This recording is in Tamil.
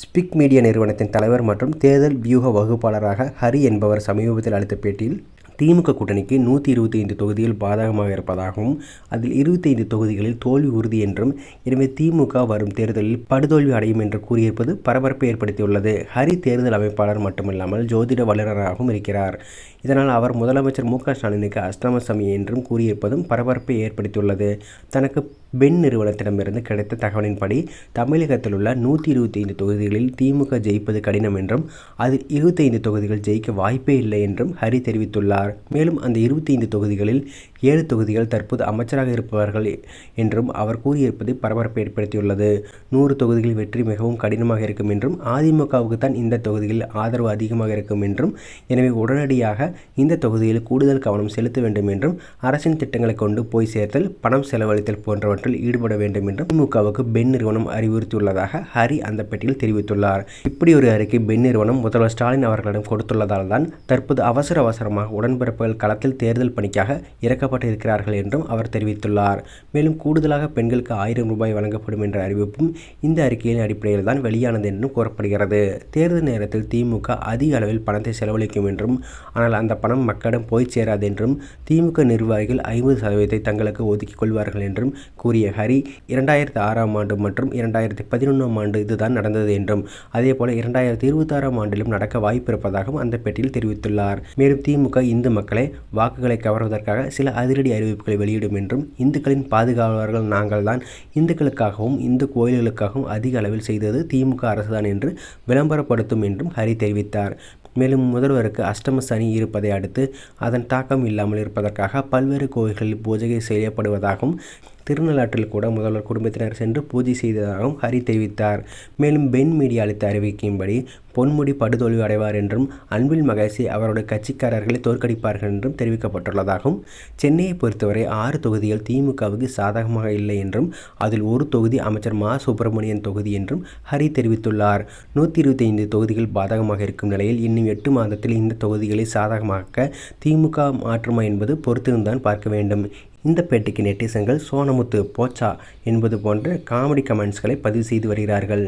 ஸ்பிக் மீடியா நிறுவனத்தின் தலைவர் மற்றும் தேர்தல் வியூக வகுப்பாளராக ஹரி என்பவர் சமீபத்தில் அளித்த பேட்டியில் திமுக கூட்டணிக்கு நூற்றி இருபத்தி ஐந்து தொகுதிகள் பாதகமாக இருப்பதாகவும் அதில் இருபத்தி ஐந்து தொகுதிகளில் தோல்வி உறுதி என்றும் எனவே திமுக வரும் தேர்தலில் படுதோல்வி அடையும் என்று கூறியிருப்பது பரபரப்பை ஏற்படுத்தியுள்ளது. ஹரி தேர்தல் அமைப்பாளர் மட்டுமில்லாமல் ஜோதிட வல்லுநராகவும் இருக்கிறார். இதனால் அவர் முதலமைச்சர் மு க ஸ்டாலினுக்கு அஷ்டம என்றும் கூறியிருப்பதும் பரபரப்பை ஏற்படுத்தியுள்ளது. தனக்கு பென் நிறுவனத்திடமிருந்து கிடைத்த தகவலின்படி தமிழகத்தில் உள்ள நூற்றி இருபத்தி ஐந்து தொகுதிகளில் திமுக ஜெயிப்பது கடினம் என்றும் அதில் இருபத்தைந்து தொகுதிகள் ஜெயிக்க வாய்ப்பே இல்லை என்றும் ஹரி தெரிவித்துள்ளார். மேலும் அந்த இருபத்தி ஐந்து தொகுதிகளில் ஏழு தொகுதிகள் தற்போது அமைச்சராக இருப்பவர்கள் என்றும் அவர் கூறியிருப்பது பரபரப்பை ஏற்படுத்தியுள்ளது. நூறு தொகுதிகளில் வெற்றி மிகவும் கடினமாக இருக்கும் என்றும் அதிமுகவுக்கு தான் இந்த தொகுதியில் ஆதரவு அதிகமாக இருக்கும் என்றும் எனவே உடனடியாக இந்த தொகுதியில் கூடுதல் கவனம் செலுத்த வேண்டும் என்றும் அரசின் திட்டங்களை கொண்டு போய் சேர்த்தல் பணம் செலவழித்தல் போன்றவற்றில் ஈடுபட வேண்டும் என்றும் திமுகவுக்கு பென் நிறுவனம் அறிவுறுத்தியுள்ளதாக ஹரி அந்த பெட்டியில் தெரிவித்துள்ளார். இப்படி ஒரு அறிக்கை பென் நிறுவனம் முதல்வர் ஸ்டாலின் அவர்களிடம் கொடுத்துள்ளதால் தான் தற்போது அவசர அவசரமாக உடன்பிறப்புகள் களத்தில் தேர்தல் பணிக்காக இறக்கப்பட்டிருக்கிறார்கள் என்றும் அவர் தெரிவித்துள்ளார். மேலும் கூடுதலாக பெண்களுக்கு ஆயிரம் ரூபாய் வழங்கப்படும் என்ற அறிவிப்பும் இந்த அறிக்கையின் அடிப்படையில் தான் வெளியானது என்றும் கூறப்படுகிறது. தேர்தல் நேரத்தில் திமுக அதிக அளவில் பணத்தை செலவழிக்கும் என்றும் ஆனால் அந்த பணம் மக்களிடம் போய் சேராது என்றும் திமுக நிர்வாகிகள் ஐம்பது சதவீதத்தை தங்களுக்கு ஒதுக்கிக் கொள்வார்கள் என்றும் கூறிய ஹரி இரண்டாயிரத்தி ஆறாம் ஆண்டு மற்றும் இரண்டாயிரத்தி பதினொன்றாம் ஆண்டு இதுதான் நடந்தது என்றும் அதேபோல இரண்டாயிரத்தி இருபத்தாறாம் ஆண்டிலும் நடக்க வாய்ப்பு இருப்பதாகவும் அந்த பேட்டியில் தெரிவித்துள்ளார். மேலும் திமுக இந்த இந்து மக்களை வாக்குகளை கவர்வதற்காக சில அதிரடி அறிவிப்புகளை வெளியிடும் என்றும் இந்துக்களின் பாதுகாவலர்கள் நாங்கள் தான் இந்துக்களுக்காகவும் இந்து கோயில்களுக்காகவும் அதிக அளவில் செய்தது திமுக அரசுதான் என்று விளம்பரப்படுத்தும் என்றும் ஹரி தெரிவித்தார். மேலும் முதல்வருக்கு அஷ்டம சனி இருப்பதை அடுத்து அதன் தாக்கம் இல்லாமல் இருப்பதற்காக பல்வேறு கோயில்களில் பூஜை செய்யப்படுவதாகவும் திருநள்ளாற்றில் கூட முதல்வர் குடும்பத்தினர் சென்று பூஜை செய்ததாகவும் ஹரி தெரிவித்தார். மேலும் பென் மீடியா அளித்த அறிவிக்கையின்படி பொன்முடி படுதோல்வி அடைவார் என்றும் அன்பில் மகேஷை அவருடைய கட்சிக்காரர்களை தோற்கடிப்பார்கள் என்றும் தெரிவிக்கப்பட்டுள்ளதாகவும் சென்னையை பொறுத்தவரை ஆறு தொகுதிகள் திமுகவுக்கு சாதகமாக இல்லை என்றும் அதில் ஒரு தொகுதி அமைச்சர் மா. சுப்பிரமணியன் தொகுதி என்றும் ஹரி தெரிவித்துள்ளார். நூற்றி இருபத்தி ஐந்து தொகுதிகள் பாதகமாக இருக்கும் நிலையில் இன்னும் எட்டு மாதத்தில் இந்த தொகுதிகளை சாதகமாக்க திமுக மாற்றுமா என்பது பொறுத்திருந்தான் பார்க்க வேண்டும். இந்த பேட்டிக்கு நெட்டிசன்கள் சோனமுத்து போச்சா என்பது போன்ற காமெடி கமெண்ட்ஸ்களை பதிவு செய்து வருகிறார்கள்.